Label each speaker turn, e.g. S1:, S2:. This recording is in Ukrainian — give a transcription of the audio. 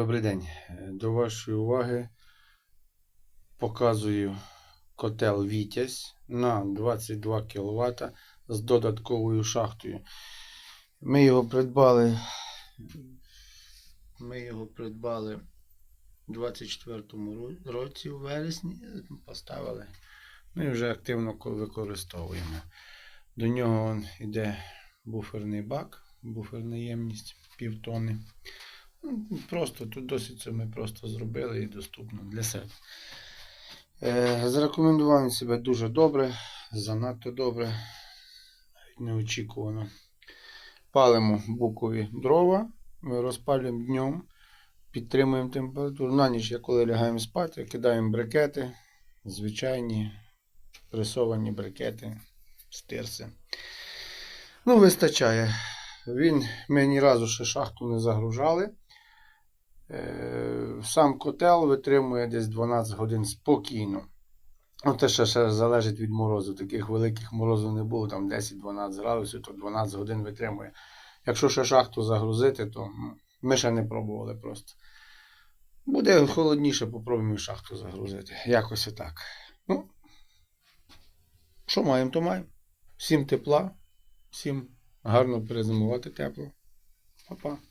S1: Добрий день. До вашої уваги показую котел Вітязь на 22 кВт з додатковою шахтою. Ми його придбали. Ми його придбали у 24-му році у вересні, поставили. Ну і вже активно використовуємо. До нього йде буферний бак, буферна ємність півтони. Просто тут досить це ми просто зробили і доступно для себе. Е, зарекомендував він себе дуже добре, занадто добре, навіть неочікувано. Палимо букові дрова, розпалюємо днем, підтримуємо температуру. На ніч, коли лягаємо спати, кидаємо брикети, звичайні пресовані брикети, стирси. Ну, вистачає. Він, ми ні разу ще шахту не загружали. Е, Сам котел витримує десь 12 годин спокійно. Ну, те ще, ще залежить від морозу. Таких великих морозів не було, там 10-12 градусів, то 12 годин витримує. Якщо ще шахту загрузити, то ну, ми ще не пробували просто. Буде холодніше, попробуємо шахту загрузити. Якось отак. Ну, що маємо, то маємо. Всім тепла, всім гарно перезимувати тепло. Па-па.